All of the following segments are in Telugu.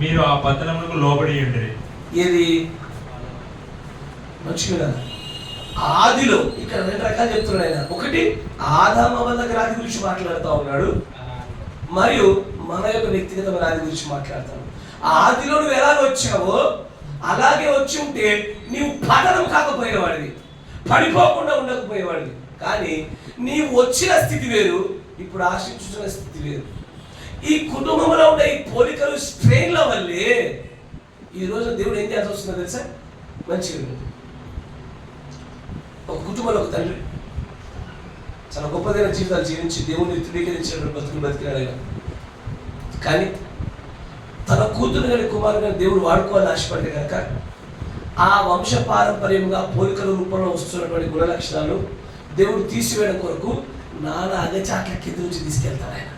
మీరు ఆ పతనములకు లోబడి ఉండిరి. ఏది? మంచిగా ఆదిలో ఇక్కడ రెండు రకాలు చెప్తున్నాడు ఆయన. ఒకటి ఆదామ వల్ల రాది గురించి మాట్లాడుతూ ఉన్నాడు. మరియు మన యొక్క వ్యక్తిగతమైన రాది గురించి మాట్లాడతాడు ఆదిలో నువ్వు ఎలాగ వచ్చావో అలాగే వచ్చి ఉంటే నీవు పతనం కాకపోయేవాడివి. పడిపోకుండా ఉండకపోయేవాడివి. కానీ నీవు వచ్చిన స్థితి వేరు ఇప్పుడు ఆశించుతున్న స్థితి వేరు. ఈ కుటుంబంలో ఉండే ఈ పోలికలు స్ట్రెయిన్ల వల్లే ఈ రోజు దేవుడు ఏం చేయాల్సి వస్తుందో తెలుసా? మంచిగా ఒక కుటుంబంలో ఒక తండ్రి చాలా గొప్పదైన జీవితాలు జీవించి దేవుడిని తృణీకరించిన బతుకులు బతికినాడు కానీ తన కూతురు కానీ కుమారుడు దేవుడు వాడుకోవాలని ఆశపడితే కనుక ఆ వంశ పారంపర్యంగా పోలికల రూపంలో వస్తున్నటువంటి గుణ లక్షణాలు దేవుడు తీసివేయడం కొరకు నానా అగచాట్ల కింద నుంచి తీసుకెళ్తాడు ఆయన.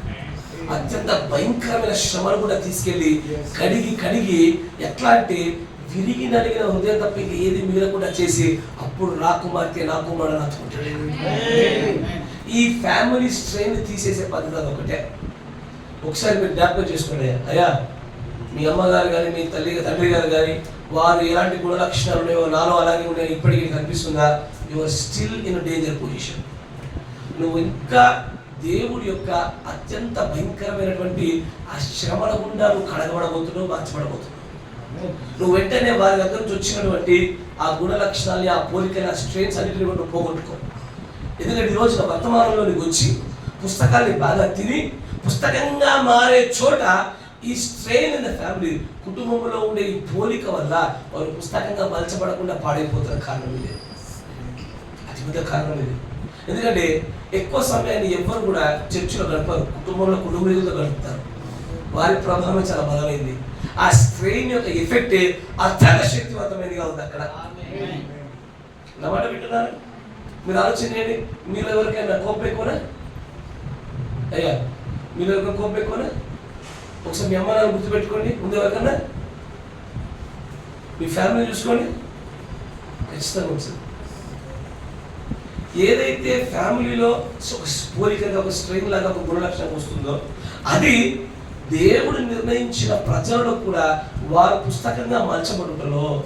అత్యంత భయంకరమైన శ్రమను కూడా తీసుకెళ్ళి కడిగి కడిగి ఎట్లా అంటే విరిగి నలిగిన హృదయం తప్ప ఏది మిగలకుండా చేసి అప్పుడు నా కుమార్తె నా కుమారుడు నచ్చుకుంటాడు ఈ ఫ్యామిలీ స్ట్రెయిన్ తీసేసే పద్ధతి అది ఒకటే. ఒకసారి మీరు జ్ఞాపకం చేసుకోండి. అయ్యా. మీ అమ్మగారు కానీ మీ తల్లి తండ్రి గారు కానీ వారు ఎలాంటి గుణ లక్షణాలు ఉన్నాయో నాలో అలాగే ఉన్నాయో ఇప్పటికీ కనిపిస్తుందా? You are still in danger position నువ్వు ఇంకా దేవుడి యొక్క అత్యంత భయంకరమైనటువంటి ఆ శ్రమల గుండా నువ్వు కడగబడబోతున్నావు మార్చబడబోతున్నావు నువ్వు వెంటనే వారి దగ్గర నుంచి వచ్చినటువంటి ఆ గుణ లక్షణాలు ఆ పోలికలు ఆ స్ట్రెయిన్స్ అన్నింటిని కూడా నువ్వు పోగొట్టుకో. ఎందుకంటే ఈరోజు రోజున వర్తమానంలోనికి వచ్చి పుస్తకాన్ని బాగా తిని పుస్తకంగా మారే చోట ఈ స్ట్రెయిన్ ఇన్ ద ఫ్యామిలీ కుటుంబంలో ఉండే ఈ పోలిక వల్ల వారు పుస్తకంగా మలచబడకుండా పాడైపోతున్న కారణం ఇది. అతిపెద్ద కారణం ఇది. ఎందుకంటే ఎక్కువ సమయాన్ని ఎవ్వరు కూడా చర్చిలో గడపరు. కుటుంబంలో కుటుంబీకులతో గడుపుతారు. వారి ప్రభావం చాలా బలమైంది. ఆ స్ట్రెయిన్ యొక్క ఎఫెక్ట్ అత్యంత శక్తివంతమైనదిగా ఉంది అక్కడ. నా మాట వింటున్నారు? మీరు ఆలోచన చేయండి. మీరు ఎవరికైనా కోపం ఎక్కువనా? అయ్యా మీరు ఎవరికైనా కోపం ఎక్కువనా? ఒకసారి మీ అమ్మ నాన్న గుర్తుపెట్టుకోండి. ముందు ఎవరికన్నా? మీ ఫ్యామిలీ చూసుకోండి. ఖచ్చితంగా వచ్చింది ఏదైతే ఫ్యామిలీలో ఒక పోలికగా ఒక స్ట్రెయిన్ లాగా ఒక గుణలక్షణం వస్తుందో అది దేవుడు నిర్ణయించిన ప్రజలను కూడా వారు పుస్తకంగా మలచబడుటలో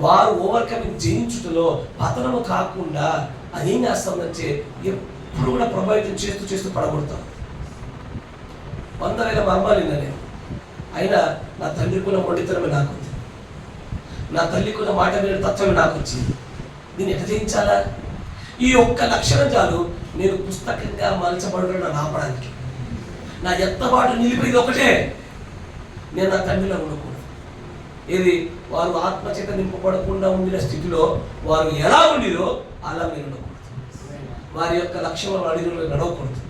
వారు ఓవర్కమింగ్ జయించుటలో పతనము కాకుండా అది ఏం చేస్తామంటే ఎప్పుడు కూడా ప్రభావితం చేస్తూ చేస్తూ పడగొడతాం. వంద వేల మర్మాలు నేను అయినా నా తండ్రి కూడా మొండితనమే నాకు ఉంది నా తల్లి కూడా మాట మీద తత్వమే నాకు వచ్చింది దీన్ని ఎట జయించాలా? ఈ ఒక్క లక్షణం చాలు నేను పుస్తకంగా మలచబడడం ఆపడానికి నా ఎత్తబాటు నిలిపేది ఒకటే. నేను నా తండ్రిలో ఉండకూడదు. ఇది వారు ఆత్మచేత నింపబడకుండా ఉండిన స్థితిలో వారు ఎలా ఉండిరో అలా మీరు ఉండకూడదు. వారి యొక్క లక్ష్యం అడిగిన నడవకూడదు.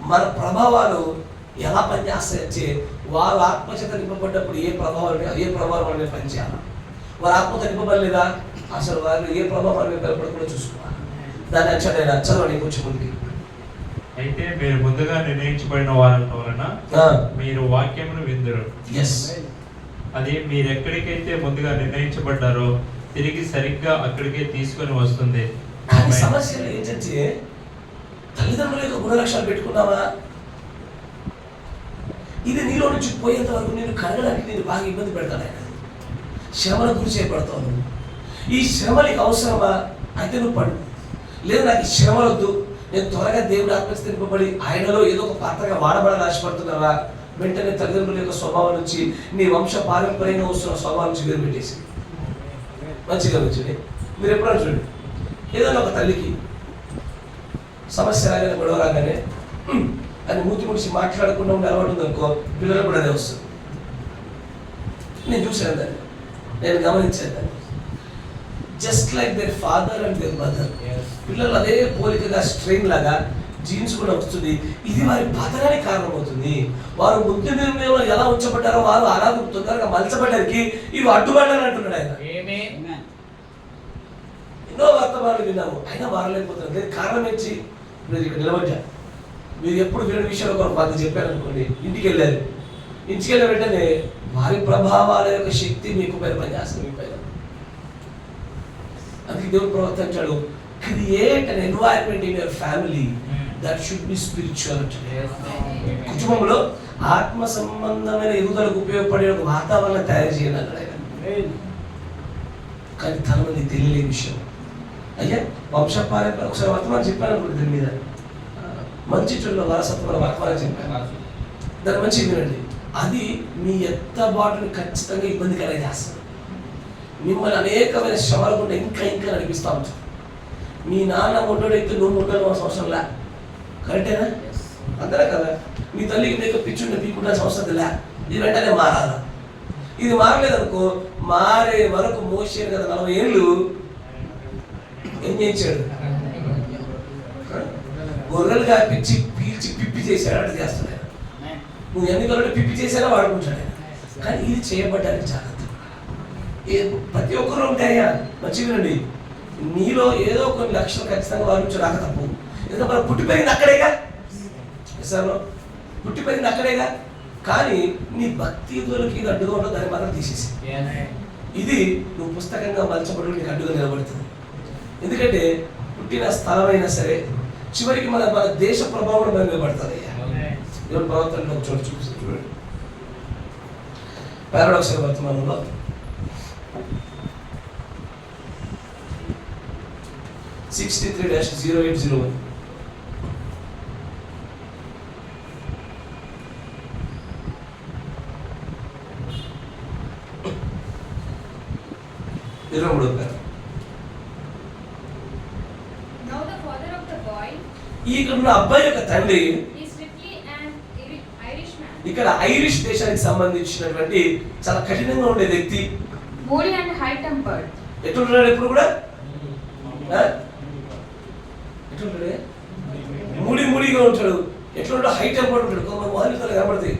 మన ప్రభావాలు ఎలా పనిచేస్తాయంటే వారు ఆత్మచేత నింపబడ్డప్పుడు ఏ ప్రభావం ఏ ప్రభావం అనేది పనిచేయాలి? వారు ఆత్మత నింపబడలేదా? అసలు వారిని ఏ ప్రభావం అనేది బలపడకుండా చూసుకోవాలి? దాన్ని అంచనా చదవండి కొంచెం ముందుకి అయితే మీరు ముందుగా నిర్ణయించబడిన వారి వలన మీరు వాక్యమును విందురు. ఎస్ అది మీరు ఎక్కడికైతే ముందుగా నిర్ణయించబడ్డారో తిరిగి సరిగ్గా అక్కడికే తీసుకొని వస్తుంది. సమస్యలు ఏంటంటే తల్లిదండ్రుల యొక్క గుణలక్షణాలు పెట్టుకున్నావా? ఇది నీలో నుంచి పోయేంత వరకు నేను కడగడానికి నేను బాగా ఇబ్బంది పెడతాను. ఆయన శ్రమల గురి నువ్వు. ఈ శ్రమ నీకు అవసరమా? అయితే నువ్వు పడు. లేదు నాకు ఈ వద్దు నేను త్వరగా దేవుడు ఆత్మహత్య నింపబడి ఆయనలో ఏదో ఒక పాత్రగా వాడబడాలని ఆశపడుతున్నారా? వెంటనే తల్లిదండ్రుల యొక్క స్వభావం నుంచి నీ వంశ పారంపర్యంగా వస్తున్న స్వభావం నుంచి వేరు పెట్టేసి. మంచిగా వచ్చింది మీరు ఎప్పుడైనా చూడండి. ఏదైనా ఒక తల్లికి సమస్య రాగానే గొడవ రాగానే అని మూతి ముడిచి మాట్లాడకుండా ఉండే అలవాటు ఉందనుకో పిల్లలు కూడా అదే వస్తుంది. నేను చూశాను దాన్ని. నేను గమనించాను దాన్ని. Just like their father and their mother పిల్లలు అదే పోలికగా స్ట్రెయిన్ లాగా జీన్స్ కూడా వస్తుంది. ఇది వారి పతనానికి కారణమవుతుంది. వారు ముద్దు నిర్ణయంలో ఎలా ఉంచబడ్డారో వారు అలా తొందరగా మలచబడ్డానికి ఇవి అడ్డుపడ్డారు అంటున్నాడు ఆయన. ఎన్నో వర్తమానాలు విన్నాము. అయినా మారలేకపోతున్నారు దీనికి కారణం ఏంటి? మీరు ఇక్కడ నిలబడ్డా. మీరు ఎప్పుడు వినని విషయంలో ఒక మాకు చెప్పారు అనుకోండి ఇంటికి వెళ్ళారు. ఇంటికి వెళ్ళిన వెంటనే వారి ప్రభావాల యొక్క శక్తి మీకు పైన పనిచేస్తుంది మీ పైన. అందుకే దేవుడు ప్రవర్తించాడు. Create an environment in your family that should be spiritual కుటుంబంలో ఆత్మ సంబంధమైన ఎదుగుదలకు ఉపయోగపడే ఒక వాతావరణం తయారు అన్నాడు ఆయన కానీ తన మంది తెలియలేని విషయం. అయ్యా వంశపారంపర్యం ఒకసారి వర్తమానం చెప్పాను అనుకోండి దీని మీద. మంచి చెడులో వారసత్వంలో వర్తమానం చెప్పాను. దాని మంచి వినండి. అది మీ ఎత్తబాటుని ఖచ్చితంగా ఇబ్బందికరంగా చేస్తుంది. మిమ్మల్ని అనేకమైన శ్రమలు గుండా ఇంకా ఇంకా నడిపిస్తూ ఉంటుంది మీ నాన్న ఉండడైతే నువ్వు ఉండడం అవసరం లే. కరెక్టేనా? అంతేనా కదా? మీ తల్లికి నీకు పిచ్చుండి పీకుండాల్సిన అవసరం లే ఇది వెంటనే మారాలా? ఇది మారలేదనుకో మారే వరకు మోసారు కదా నలభై ఏళ్ళు ఏం చేయించాడు? గొర్రెలు కాపించి పీల్చి పిప్పి చేశాడు అంటే చేస్తాడు. నువ్వు ఎన్ని గొర్రెలు పిప్పి చేసినా వాడుకుంటాడు. కానీ ఇది చేయబడ్డానికి జాగ్రత్త ఏ ప్రతి ఒక్కరు ఉంటాయా మంచిగానండి నీలో ఏదో కొన్ని లక్షలు ఖచ్చితంగా వాడించు రాక తప్పు ఎందుకంటే మనం పుట్టి పెరిగింది అక్కడేగా సార్ పుట్టి పెరిగింది అక్కడేగా? కానీ నీ భక్తి దూరకి ఇది అడ్డుగా ఉండదు దాన్ని మాత్రం తీసేసి. ఇది నువ్వు పుస్తకంగా మలచబడి నీకు అడ్డుగా నిలబడుతుంది. ఎందుకంటే పుట్టిన స్థలమైనా సరే చివరికి మన మన దేశ ప్రభావం మన మీద పడుతుంది అయ్యా. దేవుని ప్రవర్తనలో ఒక చోటు చూపిస్తుంది చూడండి పారాడాక్స్ వర్తమానంలో? Sixty three dash zero eight zero one ఇరవై మూడు పేరు Now the father of the boy ఈ ఇక్కడ ఉన్న అబ్బాయి యొక్క తండ్రి ఇక్కడ ఐరిష్ దేశానికి సంబంధించినటువంటి చాలా కఠినంగా ఉండే వ్యక్తి. ఎట్లుంటాడు ఎప్పుడు కూడా? ఎట్లుంటాడే ముడి ముడిగా ఉంటాడు. ఎట్లుంటాడు హై టెంపర్ ఉంటాడు. కొంత మొహాలు తల కనబడతాయి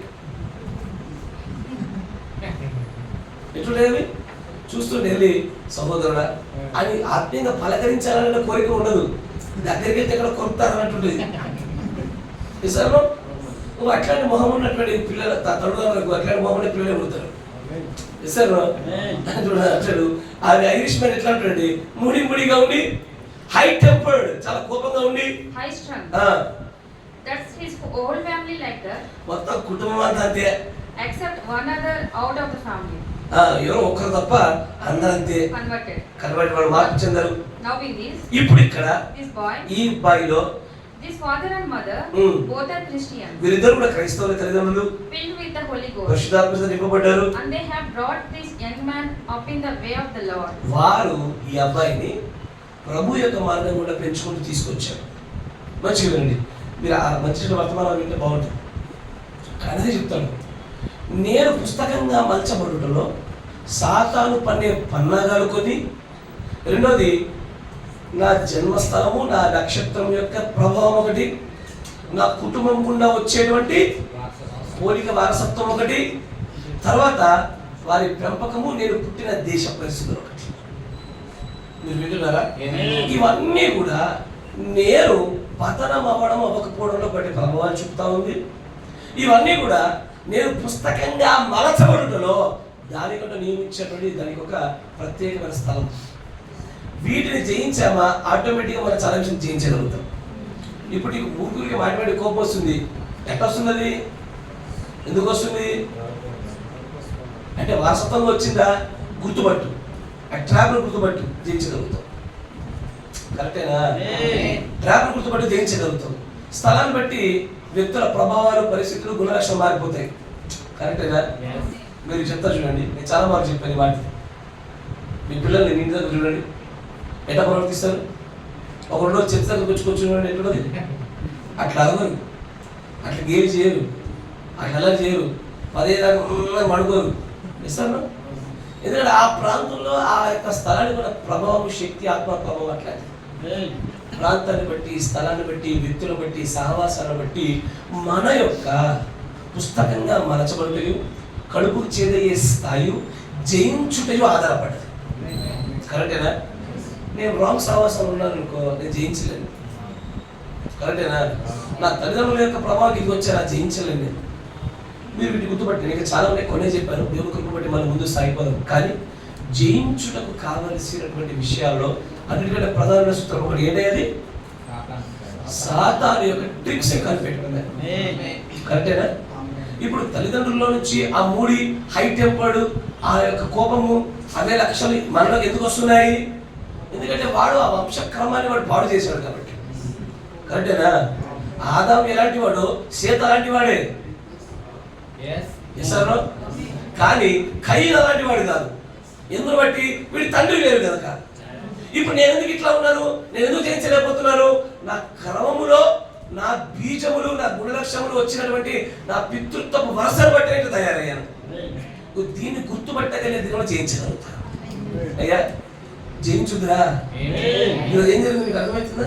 ఎట్లుండేవి చూస్తుంటే వెళ్ళి సహోదరుడా అని ఆత్మీయంగా పలకరించాలనే కోరిక ఉండదు. దగ్గరికి వెళ్తే ఎక్కడ కొరుతారన్నట్టుంటుంది నిజాను నువ్వు అట్లాంటి మొహం ఉన్నటువంటి పిల్లల తల్లిదండ్రులకు అట్లాంటి మొహం పిల్లలే పుడతారు. ఇస్తారు అంటాడు అది ఐరిష్ మ్యాన్ ఎట్లా అంటాడండి? ముడి ముడిగా ఉండి హై టెంపర్డ్ చాలా కోపంగా ఉండి. High strung that's his whole family like that మొత్తం కుటుంబం అంతా అంతే. Except one other out of the family యో ఒక్కరు తప్ప అందరూ అంతే. కన్వర్టెడ్ వాళ్ళు మార్పు చెందరు. ఇప్పుడు ఇక్కడ ఈ బాయ్లో this father and mother both are Christian వీరిద్దరు కూడా క్రైస్తవులు తల్లిదండ్రులు. Fill with the Holy Ghost పరిశుద్ధాత్మ son and they have brought this young man up in the way of the Lord వారు ఈ అబ్బాయిని ప్రభు యొక్క మార్గం కూడా పెంచుకుంటూ తీసుకొచ్చారు. మంచిగా వినండి మీరు ఆ మంచి వర్తమానాలు వింటే బాగుంటుంది. అదే చెప్తాను. నేను పుస్తకంగా మలచబడుటలో సాతాను పన్నే పన్నాగాలు కొద్ది రెండోది నా జన్మస్థలము నా నక్షత్రం యొక్క ప్రభావం ఒకటి నా కుటుంబం గుండా వచ్చేటువంటి పోలిక వారసత్వం ఒకటి తర్వాత వారి పెంపకము నేను పుట్టిన దేశ పరిస్థితులు ఒకటి. మీరు వింటున్నారా? ఇవన్నీ కూడా నేను పతనం అవ్వడం అవ్వకపోవడంలో బట్టి ప్రభావాలు చూపుతా ఉంది. ఇవన్నీ కూడా నేను పుస్తకంగా మలచబడుటలో దానికంటే నియమించేటువంటి దానికి ఒక ప్రత్యేకమైన స్థలం. వీటిని జయించామా? ఆటోమేటిక్గా మనం చాలా విషయం జయించగలుగుతాం. ఇప్పుడు ఈ ఊరికి మాట్లాడి కోపం వస్తుంది. ఎట్లా వస్తుంది ఎందుకు వస్తుంది? అంటే వారసత్వంగా వచ్చిందా? గుర్తుపట్టు. ఆ ట్రాప్ను గుర్తుపట్టు జయించగలుగుతాం. కరెక్టేనా? ట్రాప్ను గుర్తుపట్టి జయించగలుగుతాం. స్థలాన్ని బట్టి వ్యక్తుల ప్రభావాలు పరిస్థితులు గుణలక్షణం మారిపోతాయి. కరెక్టేనా? మీరు చెప్తా చూడండి. నేను చాలా బాగా చెప్పాను మాట. మీ పిల్లల్ని ఇంటి దగ్గర చూడండి. ఎట్లా ప్రవర్తిస్తారు? ఒక రోజు చెత్త దగ్గర చూడండి ఎట్లున్నది అట్లా అడగరు. అట్లా గేలి చేయరు. అట్లా అలా చేయరు. పదే దాకా మడుకోరు ఇస్తాను ఎందుకంటే ఆ ప్రాంతంలో ఆ యొక్క స్థలానికి కూడా ప్రభావం శక్తి ఆత్మ ప్రభావం అట్లాంటిది. ప్రాంతాన్ని బట్టి స్థలాన్ని బట్టి వ్యక్తులను బట్టి సహవాసాలను బట్టి మన యొక్క పుస్తకంగా మలచబడుటయు కడుపుకు చేదయ్యే స్థాయి జయించుటయు ఆధారపడ్డది. కరెక్టేనా? నేను రాంగ్ సహవాసం ఉన్నాను అనుకో నేను జయించలేను. కరెక్టేనా? నా తల్లిదండ్రుల యొక్క ప్రభావం ఇది వచ్చా నా జయించలేను నేను. మీరు వీటి గుర్తుపట్టి నేను చాలా ఉన్నాయి. కొనే చెప్పాను. దేవుని బట్టి మనం ముందు సాగిపోదాం. కానీ జయించుటకు కావలసినటువంటి విషయాల్లో అన్నిటికంటే ప్రధానమైన సూత్రం ఒకటి ఏంటది సాతాను యొక్క ట్రిక్స్ కరెక్టేనా? ఇప్పుడు తల్లిదండ్రుల్లో నుంచి ఆ మూడి హై టెంపర్డ్ ఆ యొక్క కోపము అవే లక్షలు మనలో ఎందుకు వస్తున్నాయి? ఎందుకంటే వాడు ఆ వంశ క్రమాన్ని వాడు పాడు చేశాడు కాబట్టి. కరెక్టేనా? ఆదాం ఎలాంటి వాడు సీత అలాంటి వాడే? కానీ కయ్యలు అలాంటి వాడు కాదు. ఎందుకు బట్టి? వీడి తండ్రి లేరు కనుక ఇప్పుడు నేను ఎందుకు ఇట్లా ఉన్నాను? నేను ఎందుకు జయించలేకపోతున్నాను? నా క్రమములో నా బీజములు నా గుణలక్షములు వచ్చినటువంటి నా పితృత్వపు వరసను బట్టి నేను తయారయ్యాను. దీన్ని గుర్తుపట్టగలిగే కూడా జయించగలుగుతాను. అయ్యా జయించుదురా. ఈరోజు ఏం జరిగింది? మీకు అర్థమవుతుందా?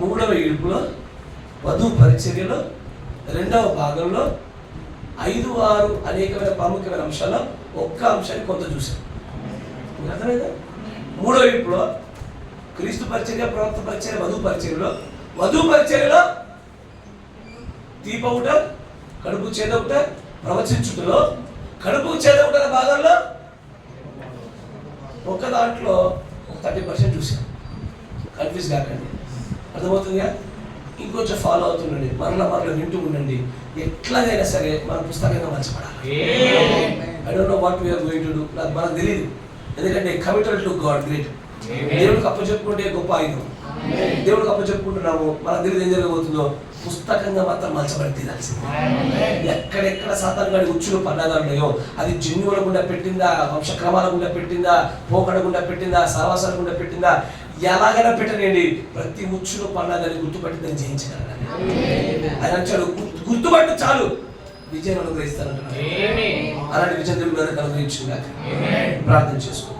మూడవ ఇడుపులో వధు పరిచర్యలో రెండవ భాగంలో ఐదు ఆరు అనేకమైన ప్రాముఖ్యమైన అంశాల్లో ఒక్క అంశాన్ని కొంత చూసాం అర్థమైందా? మూడో ఇడుపులో క్రీస్తు పరిచర్య ప్రవక్త పరిచర్య వధు పరిచర్యలో వధు పరిచర్యలో తీపవుట కడుపు చేదవుట ప్రవచించుటలో కడుపు చేదవుట భాగంలో ఒక్క దాంట్లో ఒక థర్టీ పర్సెంట్ చూసాం కన్ఫ్యూజ్ కాకండి. అర్థమవుతుందిగా? ఇంకొంచెం ఫాలో అవుతుండండి. మరల మరల వింటూ ఉండండి. ఎట్లాగైనా సరే మన పుస్తకంగా మర్చిపడాలి I don't know what we're going to do నాకు మనకు తెలియదు ఎందుకంటే కమిటెడ్ టు గాడ్ గ్రేట్ దేవుడికి అప్పచెప్పుకుంటే గొప్ప ఆయుధం. దేవుడికి అప్పచెప్పుకుంటున్నాము మనకు తెలియదు ఏం జరగబోతుందో. పుస్తకంగా మాత్రం మలచబడి తీరాల్సిందే ఎక్కడెక్కడ సాతాన్ గాడి ఉచ్చులు పన్నాగాలు ఉన్నాయో అది జిన్నుల గుండా పెట్టిందా వంశక్రమాల గుండా పెట్టిందా పోకడ గుండా పెట్టిందా సహవాసాల గుండా పెట్టిందా ఎలాగైనా పెట్టనండి ప్రతి ఉచ్చును పన్నాగాన్ని గుర్తుపట్టి నేను జయించగలను ఆయన అంటాడు "గుర్తు- గుర్తుపట్టు చాలు. విజయం అనుగ్రహిస్తానంటున్నాడు. అలాంటి విజయం దేవుడు మనకు అనుగ్రహించింది ప్రార్థన చేసుకో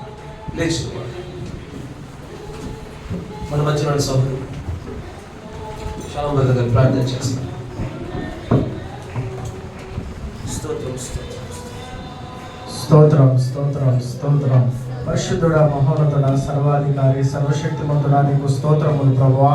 లేచి మన మధ్యలో ఉన్న సోదరుడు శాలం గారు ప్రార్థన చేస్తాం స్తోత్రం స్తోత్రం. స్తోత్రం స్తోత్రం స్తోత్రం. పరిశుద్ధుడ మహోన్నతుడ సర్వాధికారి సర్వశక్తిమంతుడ నీకు స్తోత్రములు ప్రభువా.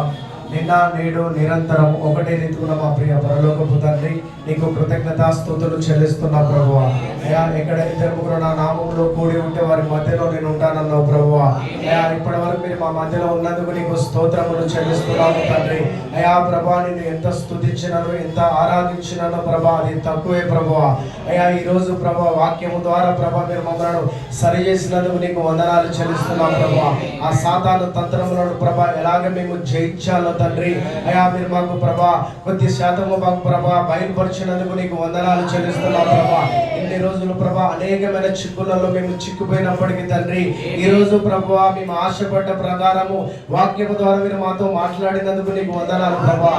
నిన్న నేడు నిరంతరం ఒకటే రీతిలో మా ప్రియ పరలోకపు తండ్రి నీకు కృతజ్ఞత స్థుతులు చెల్లిస్తున్నా ప్రభువ. అయ్యా ఎక్కడైతే ముగ్గురు నా నామంలో కూడి ఉంటే వారి మధ్యలో నేను ఉంటానన్నావు ప్రభువ. అయ్యా ఇప్పటి వరకు మీరు మా మధ్యలో ఉన్నందుకు నీకు స్తోత్రములు చెల్లిస్తున్నాము తండ్రి. అయ్యా ప్రభా నిన్ను ఎంత స్థుతించినను ఎంత ఆరాధించినను ప్రభా అది తక్కువే ప్రభువ. అయ్యా ఈ రోజు ప్రభా వాక్యము ద్వారా ప్రభా మీరు మమ్మల్ని సరి చేసినందుకు నీకు వందనాలు చెల్లిస్తున్నాం ప్రభా ఆ సాతాను తంత్రములను ప్రభా ఎలాగ మేము జయించాలో తండ్రి. అయ్యా మీరు మాకు ప్రభా కొద్ది శాతము మాకు ప్రభా బయలుపరిచినందుకు నీకు వందనాలు చెల్లిస్తున్నాం ప్రభా. ఇన్ని రోజులు ప్రభా అనేకమైన చిక్కులలో మేము చిక్కుపోయినప్పటికీ తండ్రి ఈ రోజు ప్రభా మేము ఆశపడ్డ ప్రకారము వాక్యము ద్వారా మీరు మాతో మాట్లాడినందుకు నీకు వందనాలు ప్రభా.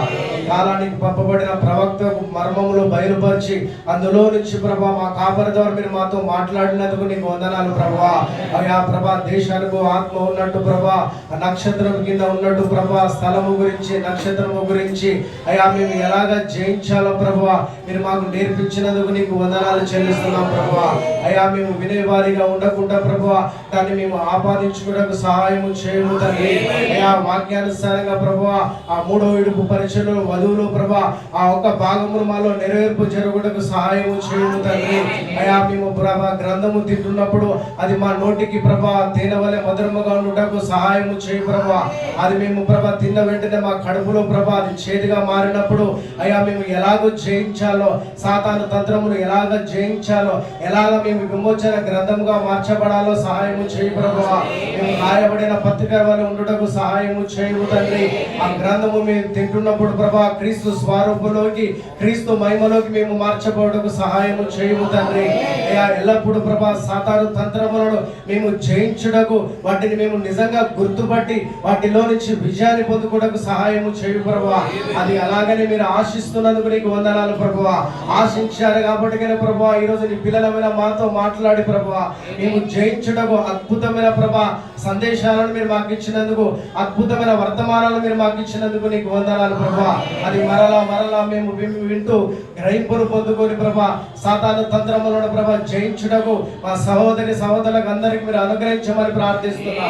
కాలానికి పంపబడిన ప్రవక్తకు మర్మములు బయలుపరిచి అందులో నుంచి ప్రభా మా కాపరి ద్వారా మీరు మాతో మాట్లాడినందుకు నీకు వందనాలు ప్రభా. అయ్యా ప్రభా దేశానికి ఆత్మ ఉన్నట్టు ప్రభా నక్షత్రం కింద ఉన్నట్టు ప్రభా స్థలము గురించి నక్షత్రము గురించి అయ్యా మేము ఎలాగ జయించాలో ప్రభా మీరు మాకు నేర్పించినందుకు నీకు వందనాలు చెల్లిస్తున్నాం ప్రభా అయ్యా మేము వినేవారిగా ఉండకుండా ప్రభా దాన్ని మేము ఆపాదించుకోవడానికి సహాయము చేయము తండ్రి. అయ్యా వాక్యానుసారంగా ప్రభా ఆ మూడో ఇడుపు పరీక్షలో వధువులు ప్రభా ఆ ఒక్క భాగమును మాలో నెరవేర్పు జరుగుటకు సహాయము చేయము తండ్రి. అయ్యా మేము ప్రభా గ్రంథము తింటున్నప్పుడు అది మా నోటికి ప్రభా తేనె వలె మధురముగా ఉండటకు సహాయము చేయి ప్రభా అది మేము ప్రభా తిన్న వెంటనే మా కడుపులో ప్రభా అది చేదుగా మారినప్పుడు అయ్యా మేము ఎలాగో జయించాలో సాతాను తంత్రములు ఎలాగ జయించాలో? ఎలాగ మేము విమోచన గ్రంథముగా మార్చబడాలో సహాయము చేయి ప్రభువా. మేము గాయపడిన పత్రిక వల్ల ఉండుటకు సహాయము చేయము తండ్రి. ఆ గ్రంథము మేము తింటున్నప్పుడు ప్రభా క్రీస్తు స్వరూపంలోకి క్రీస్తు మహిమలోకి మేము మార్చబడుటకు సహాయము చేయము తండ్రి. ఎల్లప్పుడు ఎల్లప్పుడూ ప్రభా సాతాను తంత్రములను మేము జయించుటకు వాటిని మేము నిజంగా గుర్తుపట్టి వాటిలో నుంచి విజయాన్ని పొందుకోవడానికి సహాయము చేయు ప్రభా అది అలాగనే మీరు ఆశిస్తున్నందుకు నీకు వందనాలు ప్రభువా. ఆశించారు కాబట్టి ప్రభా ఈ రోజు నీ పిల్లలమైన మాతో మాట్లాడి ప్రభా మేము జయించుటకు అద్భుతమైన ప్రభా సందేశాలను మీరు మాకు ఇచ్చినందుకు అద్భుతమైన వర్తమానాలు మీరు మాకు ఇచ్చినందుకు నీకు వందనాలు ప్రభా అది మరలా మరలా మేము వింటూ గ్రహింపును పొందుకొని ప్రభా సాతాను తంత్రములను ప్రభా జయించుటకు మా సహోదరి సహోదరులకు అందరికి మీరు అనుగ్రహించమని ప్రార్థిస్తున్నా.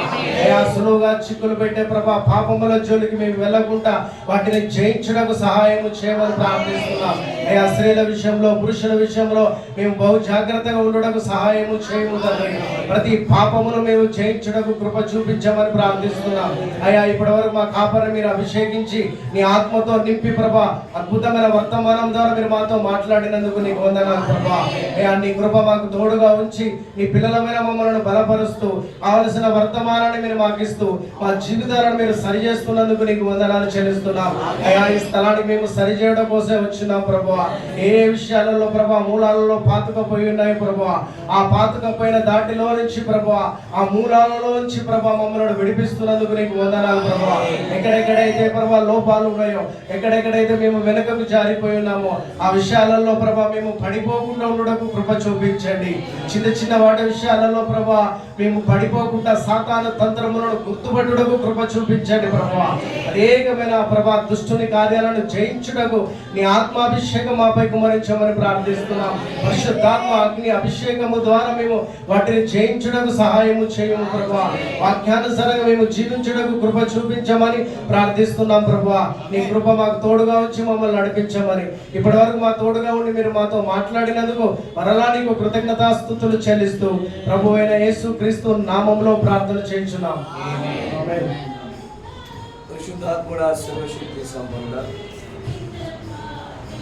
సులువుగా చిక్కులు పెట్టే ప్రభా పాపముల జోలికి మేము వెళ్ళకుండా వాటిని జయించుటకు సహాయం చేయమని ప్రార్థిస్తున్నాం. అయ్యా స్త్రీల విషయంలో పురుషుల విషయంలో మేము బహు జాగ్రత్తగా ఉండటకు సహాయము చేయము తండ్రి. ప్రతి పాపమును మేము జయించుటకు కృప చూపించమని ప్రార్థిస్తున్నాం అయ్యా ఇప్పటి వరకు మా కాపరిని మీరు అభిషేకించి నీ ఆత్మతో నింపి ప్రభా అద్భుతమైన వర్తమానం ద్వారా మీరు మాతో మాట్లాడినందుకు నీకు వందనాలు ప్రభా. అయ్యా నీ కృప మాకు తోడుగా ఉంచి నీ పిల్లలమైన మమ్మల్ని బలపరుస్తూ కావలసిన వర్తమానాన్ని మీరు మాకు ఇస్తూ మా జీవితాలను మీరు సరి చేస్తున్నందుకు నీకు వందనాలు చెల్లిస్తున్నాం అయ్యా ఈ స్థలాన్ని మేము సరి చేయడం వచ్చినాం ప్రభా. ఏ ఏ విషయాలలో ప్రభా మూలాలలో పాతుకపోయి ఉన్నాయి ప్రభా ఆ పాతుకపోయిన దాటిలో నుంచి ప్రభా ఆ మూలాలలో నుంచి ప్రభా మమ్మల్ని విడిపిస్తున్నందుకు నీకు వందనాలు ప్రభా ఎక్కడెక్కడైతే ప్రభా లోపాలు ఉన్నాయో ఎక్కడెక్కడైతే మేము వెనుకకు జారిపోయి ఉన్నామో ఆ విషయాలలో ప్రభా మేము పడిపోకుండా ఉండటకు కృప చూపించండి. చిన్న చిన్న వాటి విషయాలలో ప్రభా మేము పడిపోకుండా సాతాన తంత్రములను గుర్తుపట్టుటకు కృప చూపించండి ప్రభా అనేకమైన ప్రభా దుష్టుని కార్యాలను జయించుటకు నీ ఆత్మాభిషేకం మాపై కుమరించమని ప్రార్థిస్తున్నాం. పరిశుద్ధాత్మ అగ్ని అభిషేకము ద్వారా మేము వాటిని జయించుటకు సహాయము చేయము ప్రభా వాక్యానుసారంగా మేము జీవించుటకు కృప చూపించమని ప్రార్థిస్తున్నాం ప్రభా నీ కృప మాకు తోడుగా వచ్చి మమ్మల్ని నడిపించమని. ఇప్పటి వరకు మా తోడుగా ఉండి మీరు మాతో మాట్లాడినందుకు మరలా నీకు కృతజ్ఞతాస్థుతులు చెల్లిస్తూ ప్రభు అయిన యేసు క్రీస్తు నామంలో ప్రార్థన చేయించున్నాం. పరిశుద్ధాత్ముడా సర్వశక్తి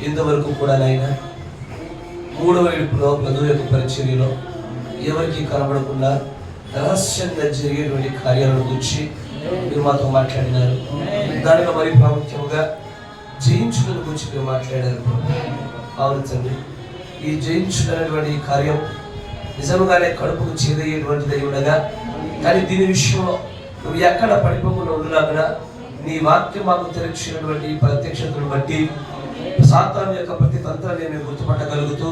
ఇంతవరకు కూడా నాయన మూడవ ఇడుపులో ప్రభు యొక్క పరిచర్యలో ఎవరికి కనబడకుండా రహస్యంగా జరిగేటువంటి కార్యాలను గురించి మీరు మాతో మాట్లాడినారు. దానిలో మరి ప్రాముఖ్యంగా జయించుకుని గురించి మీరు మాట్లాడారు. అవును ఈ జయించుకునేటువంటి కార్యం నిజంగానే కడుపుకు చేదయ్యేటువంటిది ఉండగా కానీ దీని విషయంలో నువ్వు ఎక్కడ పడిపోకుండా ఉండలాగా నీ వాక్యం మాకు తెలిసినటువంటి ప్రత్యక్షతను బట్టి సాతాను యొక్క ప్రతి తంత్రాన్ని మేము గుర్తుపట్టగలుగుతూ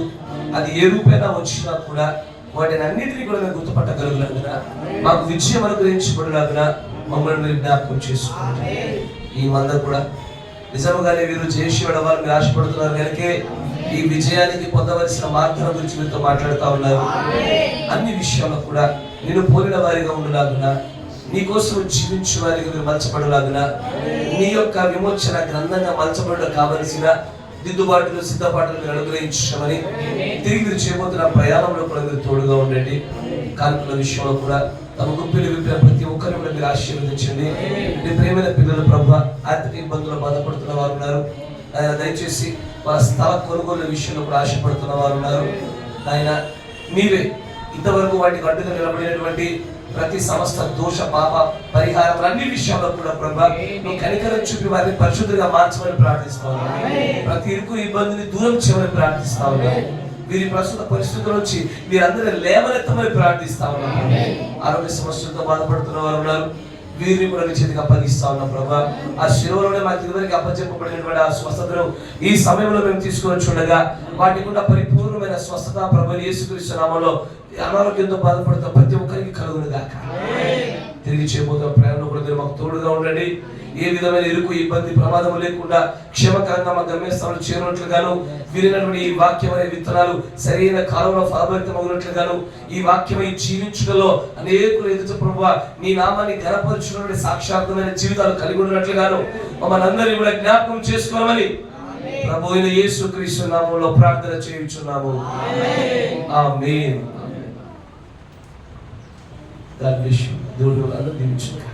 అది ఏ రూపేనా వచ్చినా కూడా వాటిని అన్నింటినీ కూడా మేము గుర్తుపట్టగలుగులాగున మాకు విజయం అనుగ్రహించబడిలాగున మమ్మల్ని మీరు జ్ఞాపకం చేసుకోండి. ఈ మంద కూడా నిజంగానే వీరు జయశివుడు వాళ్ళు మీరు ఆశపడుతున్నారు కనుకే ఈ విజయానికి పొందవలసిన మార్గాల గురించి మీతో మాట్లాడుతూ ఉన్నారు. అన్ని విషయాల్లో కూడా నేను పోలిన వారిగా ఉండలాగున నీకోసం జీవించే వారికి మీరు మలచబడలాగున నీ యొక్క విమోచన గ్రంథంగా మలచబడ కావలసిన దిద్దుబాటులు సిద్ధపాటులు మీరు అనుగ్రహించమని తిరిగి మీరు చేయబోతున్న ప్రయాణంలో కూడా మీరు తోడుగా ఉండండి. కార్మికుల విషయంలో కూడా తమ గుప్పిలు విప్పిన ప్రతి ఒక్కరిని కూడా మీరు ఆశీర్వదించండి. మీ ప్రేమైన పిల్లలు ప్రభు ఆర్థిక ఇబ్బందులు బాధపడుతున్న వారు ఉన్నారు. ఆయన దయచేసి వాళ్ళ స్థల కొనుగోలు విషయంలో కూడా ఆశపడుతున్న వారు ఉన్నారు. ఆయన మీరే ఇంతవరకు వాటికి అడ్డుగా నిలబడినటువంటి ప్రతి సమస్త దోష పాప పరిహారం అన్ని విషయాల్లో కూడా ప్రభా మీ కనికరం చూపి వారిని పరిశుద్ధంగా మార్చమని ప్రార్థిస్తా ఉన్నాను ప్రతి ఇరుకు ఇబ్బందిని దూరం చేయమని ప్రార్థిస్తా ఉన్నాను వీరి ప్రస్తుత పరిస్థితుల నుంచి మీరందరూ లేవనెత్తమని ప్రార్థిస్తా ఉన్నాను ఆరోగ్య సమస్యలతో బాధపడుతున్న వారు ఉన్నారు. వీరిని కూడా మీ చేతికి అప్పగిస్తా ఉన్నాం ప్రభా. ఆ శిలువలోనే మాకు ఇదివరకు అప్పచెప్పబడినటువంటి ఆ స్వస్థతను ఈ సమయంలో మేము తీసుకొని చూడగా వాటికి ఉన్న పరిపూర్ణమైన స్వస్థత ప్రభు యేసుక్రీస్తు నామంలో అనారోగ్యంతో బాధపడుతున్న ప్రతి ఒక్కరికి కలుగును గాక తిరిగి చేయబోతున్న ప్రయాణంలో కూడా మీరు మాకు తోడుగా ఉండండి. ఏ విధమైన ఇరుకు ఇబ్బంది ప్రమాదం లేకుండా క్షేమకరంగా మా గమ్యస్థానంలో చేరినట్లుగాను విరినటువంటి ఈ వాక్యం అనే విత్తనాలు సరైన కాలంలో ఫలభరితమగినట్లుగాను ఈ వాక్యమై జీవించడంలో అనేకులు ఎదుట ప్రభు నీ నామాన్ని గనపరుచుకున్న సాక్షాత్మైన జీవితాలు కలిగి ఉన్నట్లుగాను మమ్మల్ని అందరినీ కూడా జ్ఞాపకం చేసుకోవాలని ప్రభు అయిన యేసు క్రీస్తు నామంలో ప్రార్థన చేయించున్నాము. ఆమేన్. God bless you. దేవుడు వాళ్ళు దీవించుగాక